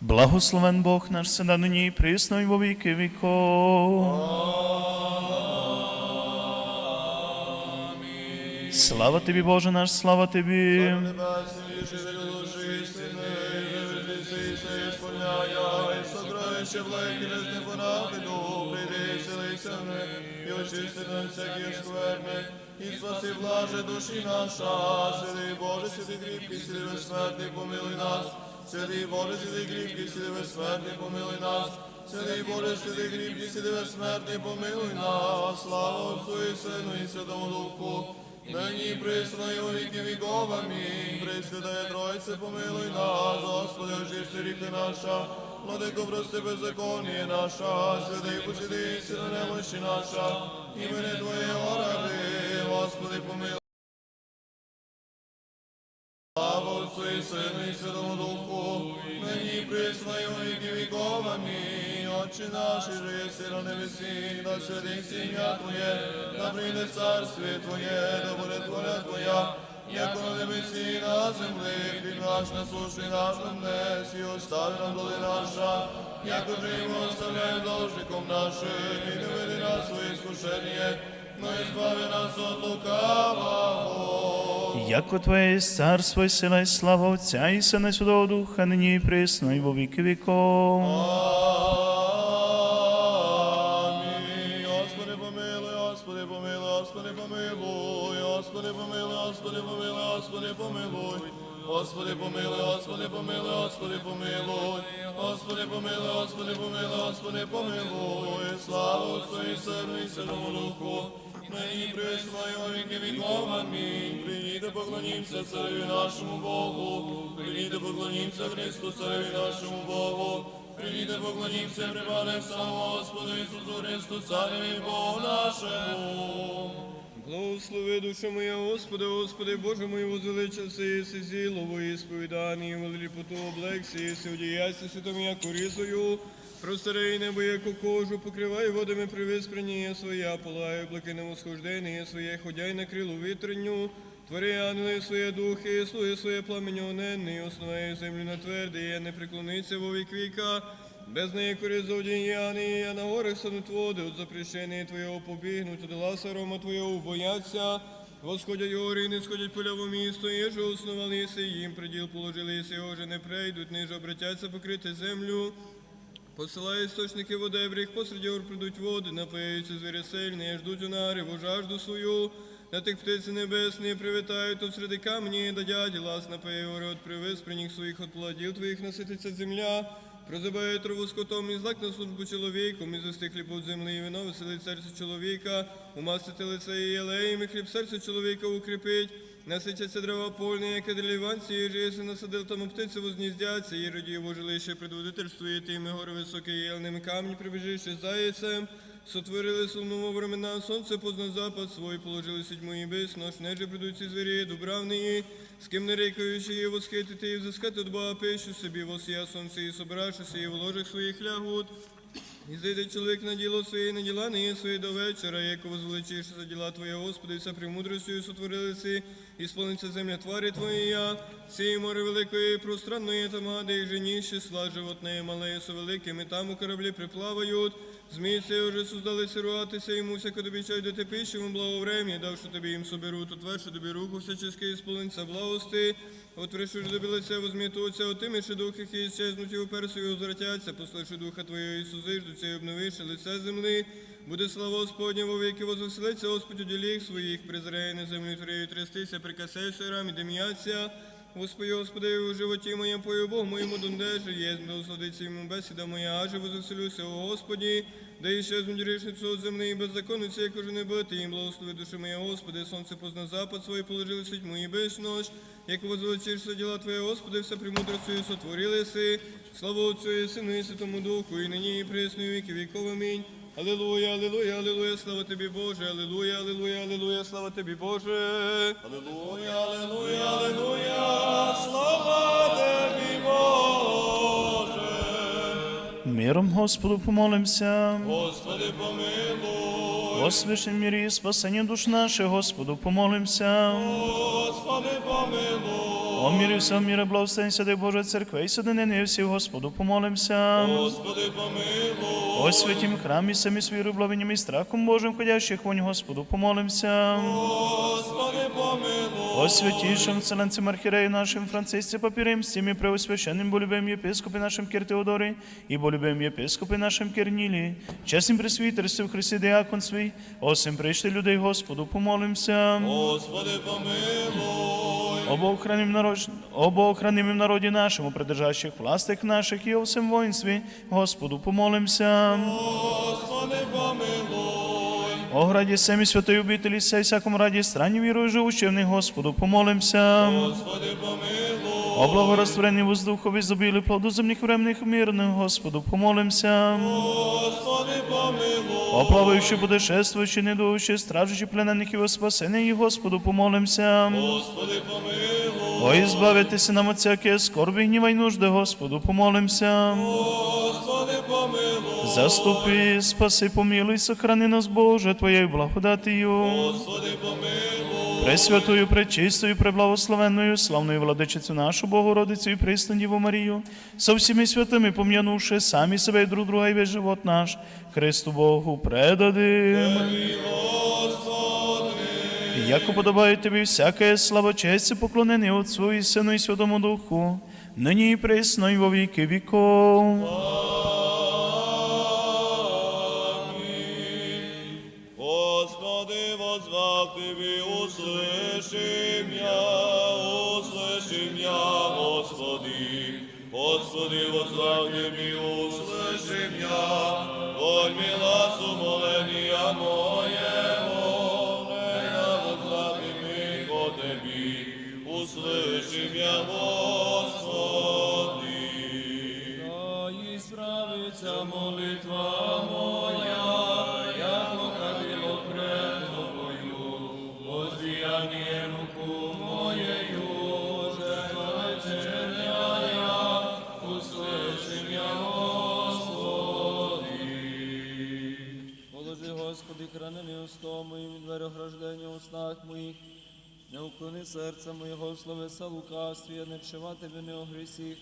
Благословен Бог наш всегда нині і присно і во віки віков. Слава тобі, Боже наш, слава тобі. Се, сокровище благи, не понавиду, прийди, селися ми, і очисти нам всякі скверни, і спаси блаже душі наша, святий Боже, святий кріпкий, святий безсмертний, помилуй нас, святий Боже, святий кріпкий, святий безсмертний, помилуй нас, святий Боже, святий кріпкий, святий безсмертний, помилуй нас, слава Отцу і Сину і Святому Духу, Нині присно і віки віков, амінь. Пресвятая Тройце, помилуй нас, Господи, очисти ріхи наша, владико, прости беззаконніє наша, святий посіди, сила немощі наша, імени Твоє оради, Господи, помилуй. Отче наш, же єси на небесі, да святиться ім'я Твоє, да прийде царствіє Твоє, да буде воля Твоя, як на небесі на землі, хліб наш насущний наш нам днес, і остави нам доли наша, як уже і ми оставляємо должником нашим, і не веди нас у іскушення, но избави нас от лукавого. Яко Твоє є царство і сила і слава Отця і Сина і Святого Духа, нині і присно і во віки віков. Амінь. Помилуй, Господи помилуй, Господи помилуй, Господи помилуй, Господи помилуй. Господи помилуй, Господи помилуй, Господи помилуй, Господи помилуй, Господи помилуй, Господи помилуй, слава Отцу і Сину і Святому Духу, нині во віки віков, амінь. Прийдіте, поклонімся цареві нашому Богу, прийдіте, поклонімся Христу, цареві нашому Богу, Прийдіте, поклонімся, припадем самому Господу Ісусу Христу, Цареві Богу нашому. Благослови душа моя, Господи, Господи, Боже мой, возвеличився єси зілово і сповідані, велипоту облексі, єси одіяйся святом я корисою, простирай небо, яку кожу, покривай водами при привиспрені своя, полаю блакиному схождення своє, ходяй на крилу вітренню, Твори ангели своє духи, слуги своє пламеню оненний, основає землю на тверде, не преклониться во вік віка, без неї кори злодіяні, а на горах стануть води, от запрещення Твоєго побігнуть, от ласа рома Твоєго бояться. Восходять гори, не сходять поля в місто, і же основалися їм, приділ положилися, його же не прийдуть, ниже обратяться покрити землю. Посилає істочники води, в рік посеред гор придуть води, напияються звірі сильні, ждуть у нариву жажду свою. На тих птиці небесні привітають тут серед камні, да дяді лас напиє привез при них своїх от плодів твоїх насититься земля. Прозибає траву скотом і злак на службу чоловіком, і застиг хліб землі, і вино веселить серце чоловіка, умастити лице і єлеєм, і хліб серце чоловіка укріпить. Насичаться дрова польні, як дріванці, і жиси насадив там птиці возніздяться, і роді його жилище предводительствує тими гори високі єлними камні, прибіжище заяцем. Сотворили сумному времена, сонце позна запад свой, положили сідьму і бис, нож неже придуть ці звірі, дубравні, з ким не рейкаючи її восхитити і взискати Бога пищу собі, восія сонце і собравшися, і в ложах своїх лягут. І зайде чоловік на діло своє, на діла не є своє до вечора, як возвеличиш за діла Твоє, Господи, вся премудростю сотворилися, і сповниться земля тварі Твоя, сіє море великої, пространної та гади, і жені числа животної, мале, со великими, там у кораблі приплавають. Змійся вже суздали сируватися, йому всяко тобі чай до тепищому благоврем'я, давши тобі їм соберуть, отверши тобі руку всячески, і сполниться благости, отверши тобі лице, возмітуться, отиміши духи, які щезнуть і уперсу, і возвратяться, пославши духа Твоєго і сузиждуться, і обновивши лице земли. Буде слава Господня во віки, возвеселиться Господь у діліх своїх, призирає на землю Твоєю трястися, прикасайся рам і дем'яться. Господи, Господи, у животі моєму пою Бог моєму дондеже, є, благословиться йому бесіда моя, аже возвеселюся, о Господі, да ще грішницю от земли і беззаконниці, як уже не бити, їм благослови душі моя, Господи, сонце позна запад свої положили суть мої безнощ, як возвеличишся діла Твоє, Господи, все премудростю сотворили си, слава Отцю і Сину і Святому Духу, і нині і присно, і віки віков, амінь. Алілуя, алілуя, алілуя, слава тобі, Боже, алілуя, алілуя, алілуя, слава тобі, Боже. Аллилуйя, аллилуйя, аллилуйя, слава тобі, Миром Господу помолимся. Господи помилуй, О священнім мірі і спасенні душ наших, Господу, помолимся. Господи, помилуй. О мірі всього міра, благословень святих Божої церкви, і садини всіх, Господу, помолимся. Господи, помилуй. О святім храмі, самі з вірою, благовінням і страхом Божим, ходящих вонь, Господу, помолимся. Господи, помилуй. О святейшем вселенцем архиерею нашим Франциске Папирем, с теми преосвященным болюбим епископе нашим Кир Теодоре и болюбим епископе нашим Кирнилі, чесним пресвітерстві в Христі Деяконстві, осим прийшли людей Господу, помолимся. Господи, помилуй. Об охраним народ, народі нашому, придержащих властих наших і о воїнстві, Господу, помолимся. Господи, помилуй. О граді семі святої обителі, сей всякому раді странні вірою живучи в них, Господу, помолимся. Господи, помилуй. О благорастворенні воздухові зобілі плоду земних времних мирних, Господу, помолимся. Господи, помилуй. О плаваючи, путешествуючи, недуючи, стражучи пленених во спасення, і Господу, помолимся. Господи, помилуй. О, ізбавитися нам от всяке скорби, гніва й нужди, Господу, помолимся. Господи, помилуй. Заступи, спаси, помилуй, сохрани нас, Боже, Твоєю благодатію. Господи, помилуй. Пресвятою, пречистою, преблагословенною, славною владичицю нашу Богородицю і присну Діву Марію, со всіми святими пом'янувши самі себе і друг друга і весь живот наш, Христу Богу предадим. Як уподобає тобі всяке слава, честь і поклонення Отцу і Сину і Святому Духу, нині і присно, і во віки віков. Тебе, услышим я, услышим я, Господи. Господи, возвав Тебе, услышим Двері у снах моїх, не уклони серця моєго, словеса лукавстві, не вшивати вини о грісіх,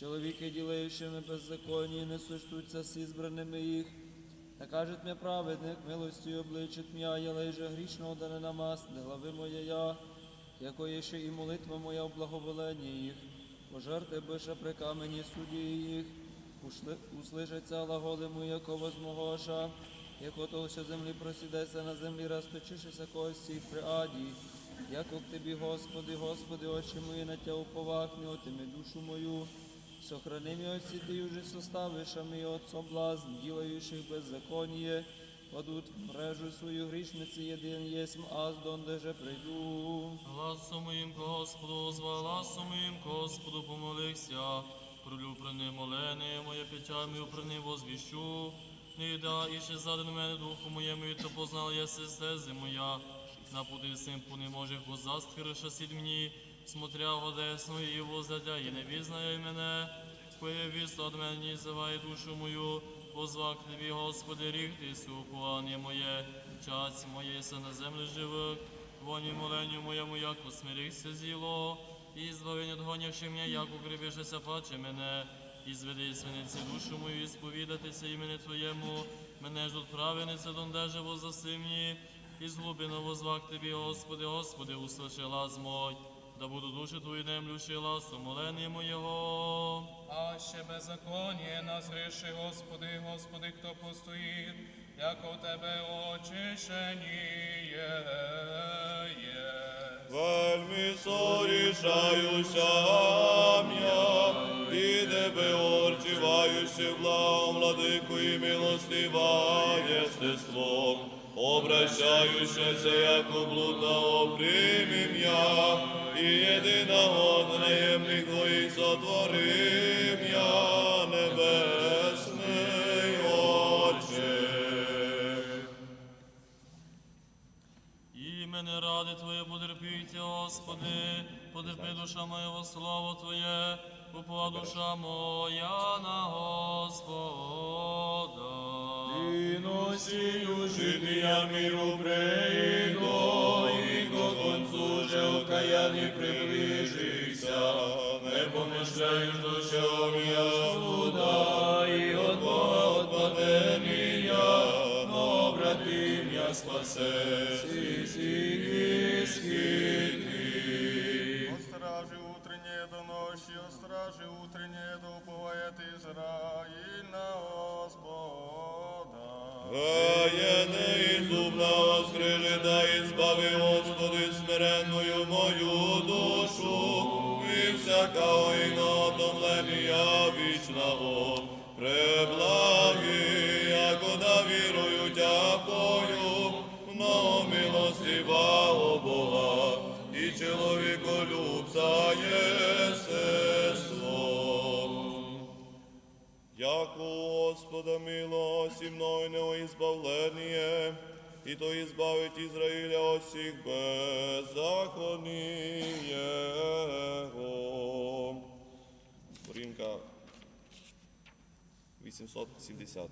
Чоловіки, ділаючими беззаконні, не суштуться з ізбраними їх. Та кажуть мені праведник, милостю обличить м'я, я лежа грішного да не намасне, глави моя я, якої ще і молитва моя в благоволенні їх. Пожерти биша при камені судді їх, услишаться лаголи мої, яко возмогоша, яко того, що землі просідеться на землі, розточишися кості при аді. Яко к тобі, Господи, Господи, очі мої на тя уповахні, отими душу мою. Сохрани мій отці, ти уже составишами і от соблазн, ділаючих беззаконніє, падуть в мрежу свою грішниці, єдин єсмь, аз дондеже прийду. Гласом моїм Господу, з гласом моїм Господу помолився. Пролю прини молене, моє печаль мою прини возвіщу. Не да і ще заден мене духу моєму, і то познал я стези моя. На пути сим не може позастхириша сід мені, смотря в одесну і воздадя, і не візнає мене. Появість од мене, зиває душу мою, позвак тобі, Господи, ріг ти сухування моє, час моє се на землі живих. Воні моленню моєму, як усмирихся зіло, і збавень от гонявши мене, як укріпишеся паче мене, і зведи свиниці душу мою, і сповідатися імені Твоєму, мене ж тут правениця дондеже возасимні, і з глибини возвак Тобі, Господи, Господи, услыши лаз мой, да буду душі Твої немлющі лас, умолення моєго. А ще беззаконніє нас гріши, Господи, Господи, хто постоїть, як у Тебе очищеніє є. Вельми сорішаюся я, тебе орчивающе благом, владику і милостива єстеством, обращающеся, як блудного примім я, і єдиного наємних твоїх сотворим я, небесний Отче. Імене ради Твоє потерпіть, Господи, потерпи душа моя во славу Твоє, упова душа моя на Господа. носію жития миру прийду, преблаги, яко да вірую дякую, много Бога, і чоловіколюбця єсество. Яко у Господа милость и мною избавление, и то избавить Израиля от всех беззаконий его. Сторінка 870.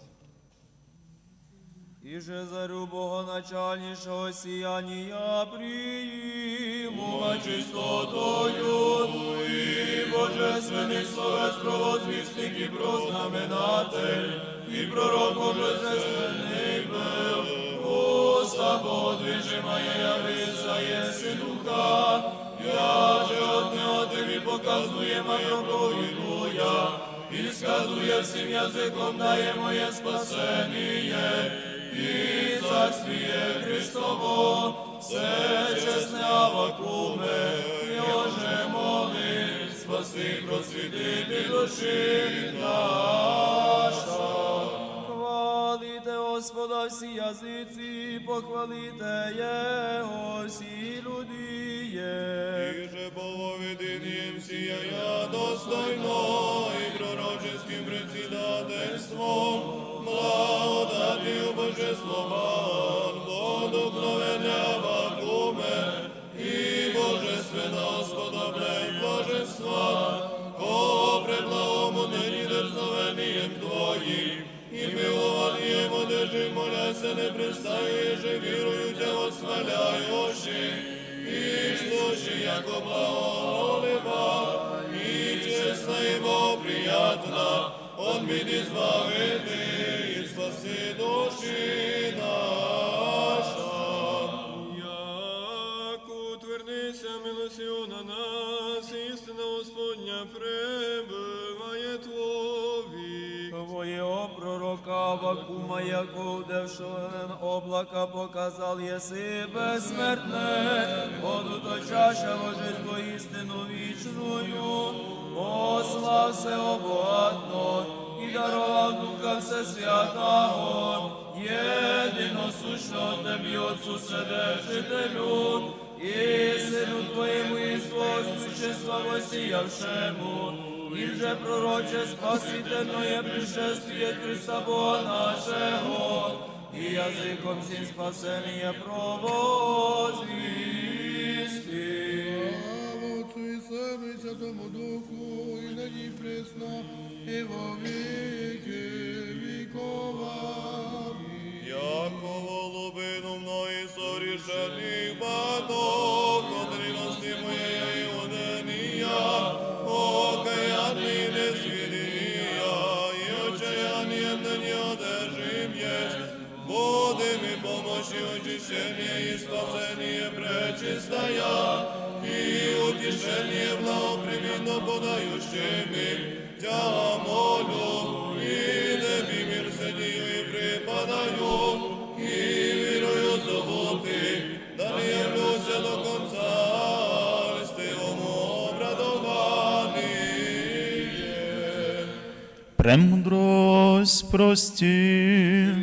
І же зарю Богоначальнішого сіяння приїму чистотою, і божественний словець провозвісник і прознаменатель, і пророк божественний был, уста подвижимая явися єси духа, я же нього тобі показує, а проповідуя, і сказує всім язиком дає моє спасеніє, і царствіє Христово, все чесне Авакуме, Йоже моли, спаси, просвітити душі наша. Хвалите Господа всі язиці, похвалите Його всі людіє. І же половидинієм сіяя достойно і пророческим председательством, благодатію божествован, водухновення вакуме, і божественно сподоблень божества, по преблагому нині дерзновеннієм Твоїм, і милованієм одержим, моляся, не пристає, же вірую Тя восхваляючи, і слушай, яко благолива, і чесна і приятна, он мені избавити, і спаси душі наша. Як утвердися милосю на нас, істина Господня пребиває пророка Вакума, яко вдевшен облака показал єси безсмертне, одуточаща божество істину вічною, послався обоатно і дарував Духа Всесвятого, єдиносущно Тебі, Отцу Вседержителю, і Сину Твоєму і Твого существа восіявшему, і вже пророче спасительное пришествие Христа Бога нашого, і язиком всім спасення провозвісти. Слава Отцу і Сину і Святому Духу, і нині присно, і во віки вікова. Яко голубину мною сорішених баток, очищення і спасення пречистая, і утішення благопримінно подаючими, тя молю, і небі мир сидію і припадаю, і вірою здобути, да не явлюся до конца, обрадований. Премудрость прості.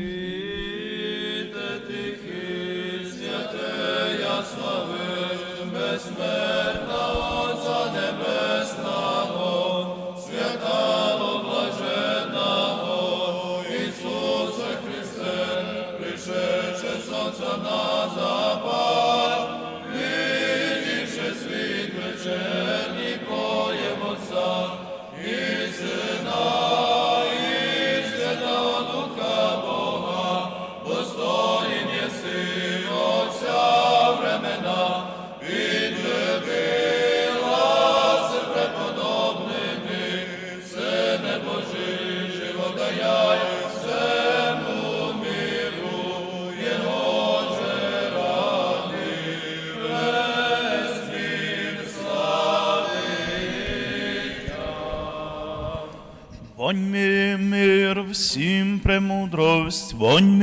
Премудрость,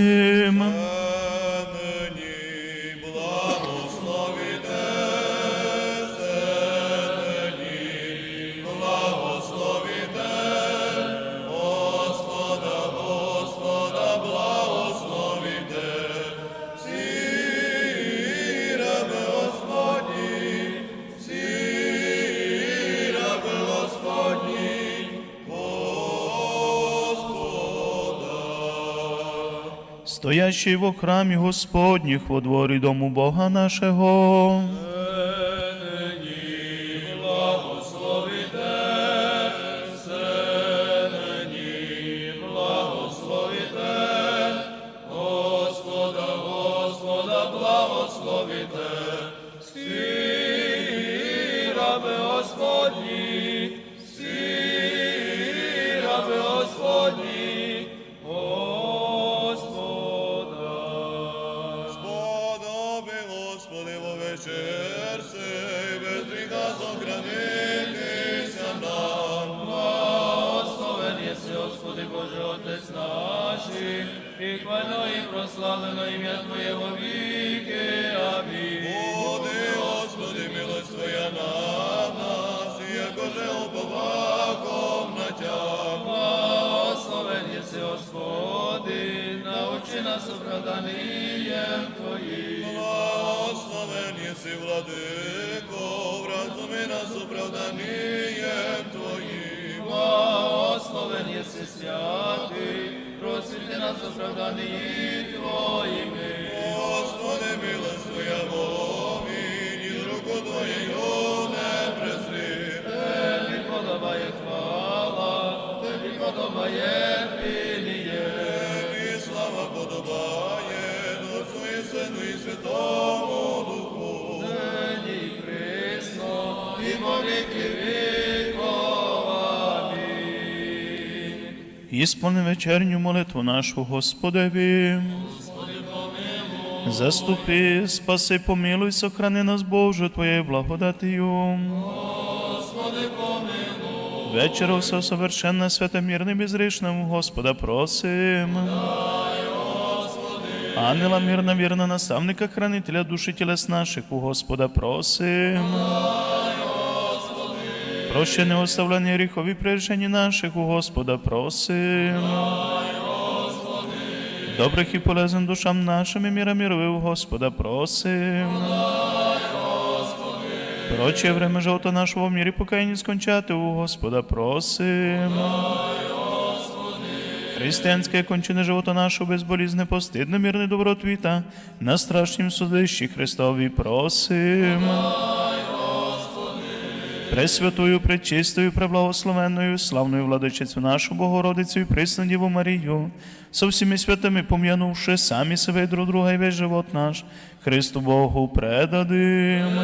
Стоящий во храмі Господніх во дворі дому Бога нашого. І і прославлено ім'я Твоє во віки. Амінь. Буди, Господи, милость Твоя на нас, якоже уповаком на. Благословен єси, Господи, научи нас оправданням Твоїм. Благословен єси, владико, вразуми нас оправданням нас оправданням Твоїми. Господи, милость Твоя вовінь, і руку Твоєю не презри. Тобі подобає хвала, тобі подобає піліє. І слава подобає Отцу і Сину і Святому Духу. Нині і присно, і во Ісполни вечерню молитву нашу Господеві. Заступи, спаси, помилуй, сохрани нас, Боже, Твоєю благодатію. Вечора все совершенна, свята, мирна, безрішна, у Господа просим. Ангела мирна, вірна, наставника, хранителя душі тілес наших, у Господа просим. Прощення оставлення гріхові прирішення наших, у Господа просим. Добрих і полезен душам нашим і міра мірових, у Господа просим. Проче время живота нашого в мірі покаяння скончати, у Господа просим. Християнське кончини живота нашого безболізне, постидно, мирне добротвіта, на страшнім судищі Христові просим. Пресвятою, пречистою, преблагословенною, славною владичицю нашу Богородицю і присну Діву Марію, со всіми святими пом'янувши самі себе і друг друга і весь живот наш, Христу Богу предадим.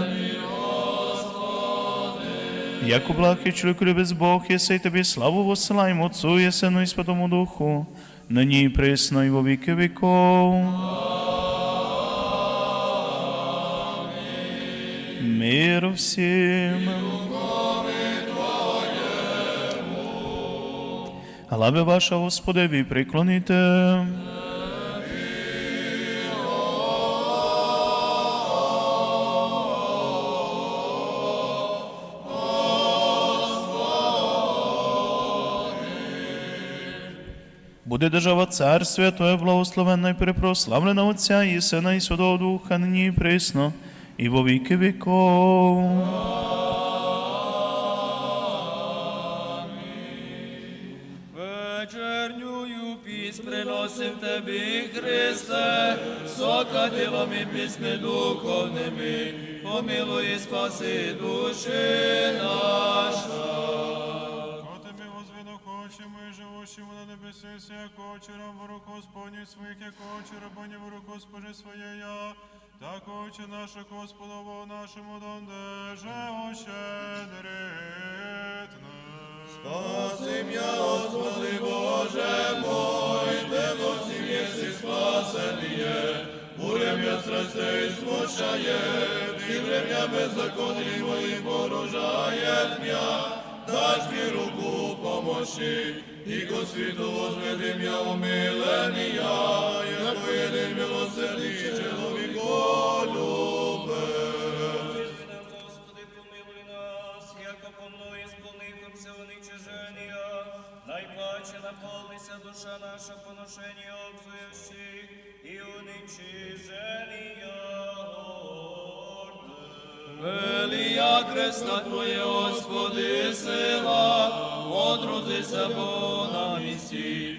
Як облахи чоловіку любець Бог, єси тобі славу посилаємо Отцу, і Сину і Святому Духу, нині і присно і во віки віков. Мир всім. Глави ваша, Господеві, приклоніте. Буде держава царствія Твоє благословенна і перепрославлена Отця і Сина і Святого Духа, нині і присно, і во віки віков. Вечернюю піс приносим Тебі, Христе, сокатилами пісми духовними, помилуй і спаси душі наша. Живущому на небесі, як очі раб в руку Господню своїх, як очі рабоні в руку Госпожи своєя, так очі наші Господово нашому донде, же ощедритне. Спаси м'я, Господи Боже мой, Тебе всім єси спасеніє, Бурем страстей смущає, і врем'я беззаконні мої порожає м'я, дашь мне руку помощи, и ко світу возведи м'я умиления, яко єдин милосердний чоловіколюбець. Господи, помилуй нас, яко по мною сповнихомся уничиження, найпаче наповнися душа наша поношення обзуючих і уничиження. Велія креста Твоє, Господи, сила, одрузися по на місці,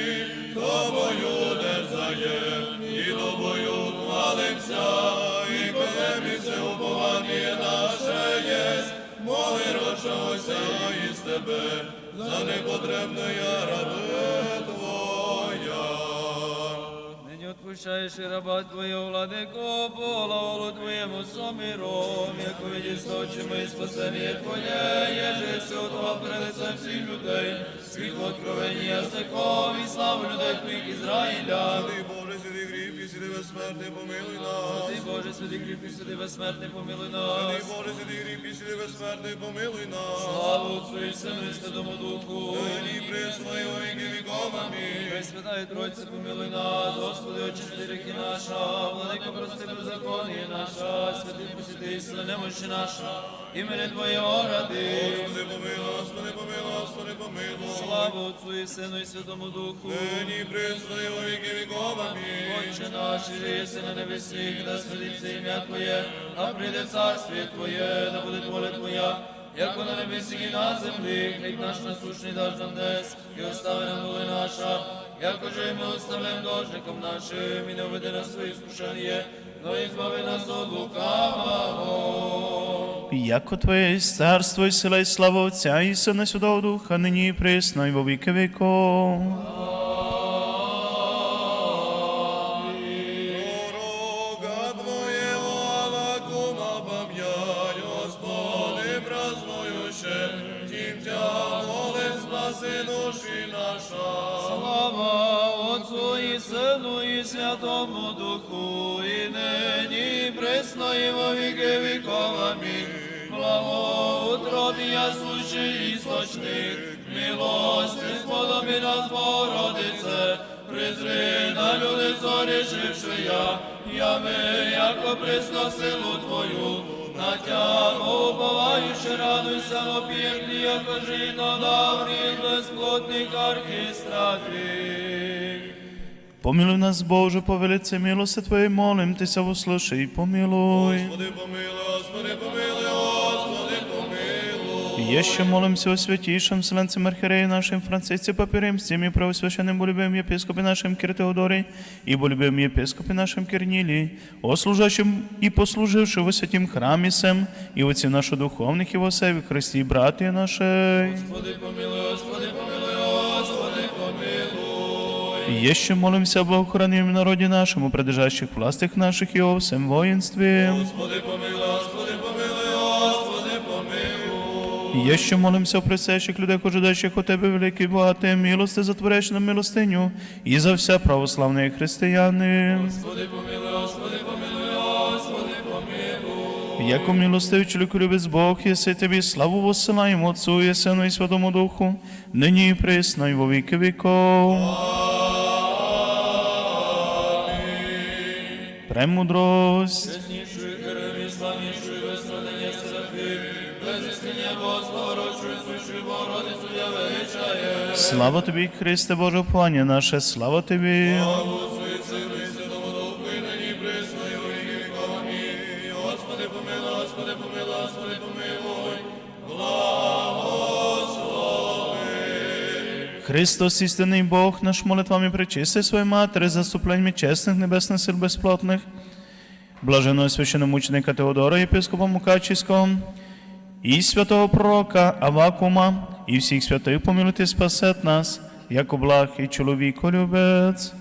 хвалимся, і все уповання наше єсть. Моли рочогося із Тебе, за непотребне раби Твоя. Нині отпущаєш і раба Твоєго, владико, половолу Твоєму соміром, яко видіш очима і спасення Твоє, єже отва перед всіх людей, світло откровення язиков і славу людей Твоїх Ізраїля. Безсмертний, помилуй нас. Ти, Боже, святий кріпкий, святий безсмертний, помилуй Святий нас. Боже, святий гріб, і святий безсмертний, помилуй нас. Славу Отцу і Сину і Святому Духу. Нині присно, і віки віков, амінь. Пресвятає Тройце, помилуй нас, Господи, очисти ріки наша, владико, прости беззаконні наша, святий посвяти, сила немощі наша, імені Твоєго ради. Господи, помилуй, Господи, помилуй, Господи, помилуй. Славу Отцу і Сину і Святому Духу. Нині присно, і віки віков, амінь. Отче наш, єси на небесі, да святиться ім'я Твоє, да прийде царствіє Твоє, да буде воля Твоя, як на небесі і на землі, хліб наш насущний даш нам десь, і остави нам доли наша, як же і ми оставляємо должником нашим, і не введи нас свої скушення, но і нас от лукавого. Яко Твоє царство і сила і слава Отця і Сина Святого Духа, нині і присно, і во віки віков. Святому Духу, і нині, і присно, і во віки віков. Амінь. Благоутробія сущий істочник, милости сподобі нас, Богородице, призри на люди зорішивши я, яви, яко присно силу Твою, на тягу уповаючи, радуйся, опірні, яко жино даврі, безплотний архістратик. Помилуй нас, Боже, по велице милости Твоей, молим Тися, услыши и помилуй. Господи, помилуй, Господи, помилуй, Господи, помилуй. Еще молимся о святейшем Вселенцем Архиерея нашим Франциске Папиримстем и правосвященным болюбим епископе нашим Кир Теодоре и болюбим епископе нашим Кирнилии, о служащем и послужившем во святім храмі сем, и отців наших духовних і во все в Христі, братія наші. Господи, помилуй, Господи, помилуй, Еще молимся о благохраним народе нашему, придержащих властях наших и о всем воинстве. Господи, помилуй, Господи, помилуй, Господи, помилуй. Еще молимся о присящих людях, ожидаючих у Тебе великий багатий милости, затворяєш нам милостиню, і за все православні християни. Господи, помилуй, Господи, помилуй, Господи, помилуй. Яко милостивий чоловік любець Бог, єси Тобі славу воссилаємо Отцу і Сину і Святому Духу, нині і присно, і во віки віков. Премудрость. Я величає. Слава Тобі, Христе Боже, плані наше, слава Тобі. Отцу Христос, істинний Бог, наш молитвами причисти своє матері, заступленнями чесних небесних сил безплотних, блаженого священомученика Теодора, єпископа Мукачівського, і святого пророка Авакума, і всіх святих помилуйте, спасет нас, як облах і чоловіколюбець.